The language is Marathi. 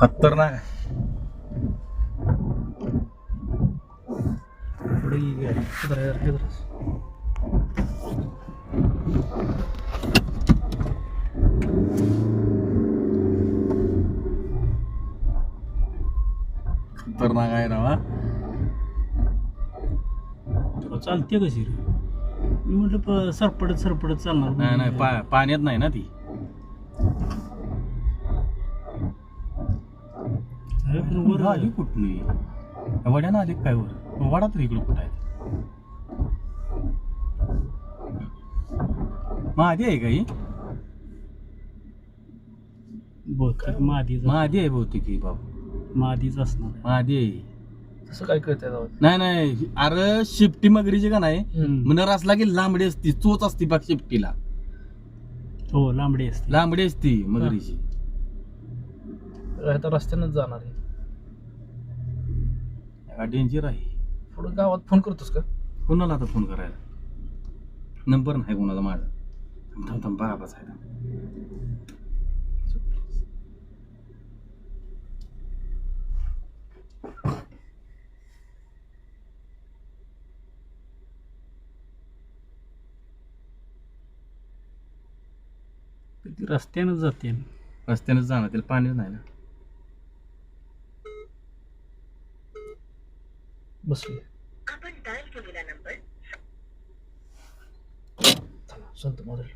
खतरनाक आहे. खतरनाक आहे राव चालते कशी रे मी म्हटलं प- सरपडत सरपडत चालणार नाही नाही पा- पाण्यात नाही ना ती. पण वर आली कुठली? वड्यानं आली काय वर? वडा तर इकडे कुठं आहे? महादी आहे काही? बहुतेक आहे बहुतेक ही बाबा. मादीच असणार. महादी आहे तसं काय कळतंय जाऊ नाही नाही अरे शिफ्टी मगरीची का नाही? हम्म. म्हणून असला की लांबडी असती चोच असती बघ शिफ्टीला हो लांबडी असते. लांबडी असती मगरीची. आता रस्त्यानंच जाणार आहे. डेंजर आहे. पुढे गावात फोन करतोस का? कोणाला आता फोन करायला? नंबर नाही कोणाचा माझा. थांब थांब थांब बाबाच आहे. ती रस्त्यानं जाते. रस्त्यानेच जाणार त्याला पाणीच नाही ना. बसली. आपण डायल केलेला नंबर संत मोदल